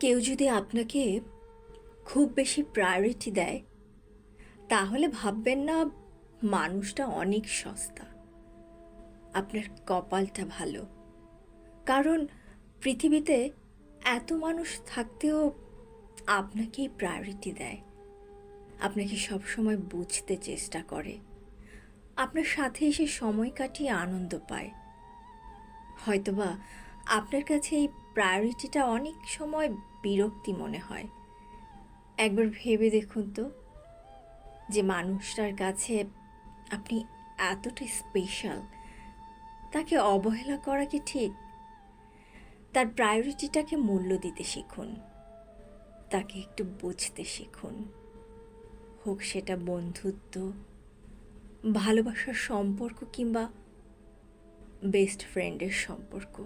কেউ যদি আপনাকে খুব বেশি প্রায়োরিটি দেয়, তাহলে ভাববেন না মানুষটা অনেক সস্তা। আপনার কপালটা ভালো। কারণ পৃথিবীতে এত মানুষ থাকতেও আপনাকেই প্রায়োরিটি দেয়। আপনাকে সবসময় বুঝতে চেষ্টা করে। আপনার সাথে এসে সময় কাটিয়ে আনন্দ পায়। হয়তোবা আপনার কাছে এই প্রায়োরিটিটা অনেক সময় বিরক্তি মনে হয়। একবার ভেবে দেখুন তো যে মানুষটার কাছে আপনি এতটাই স্পেশাল তাকে অবহেলা করা কি ঠিক? তার প্রায়োরিটিটাকে মূল্য দিতে শিখুন, তাকে একটু বুঝতে শিখুন। হোক সেটা বন্ধুত্ব, ভালোবাসার সম্পর্ক কিংবা বেস্ট ফ্রেন্ডের সম্পর্ক।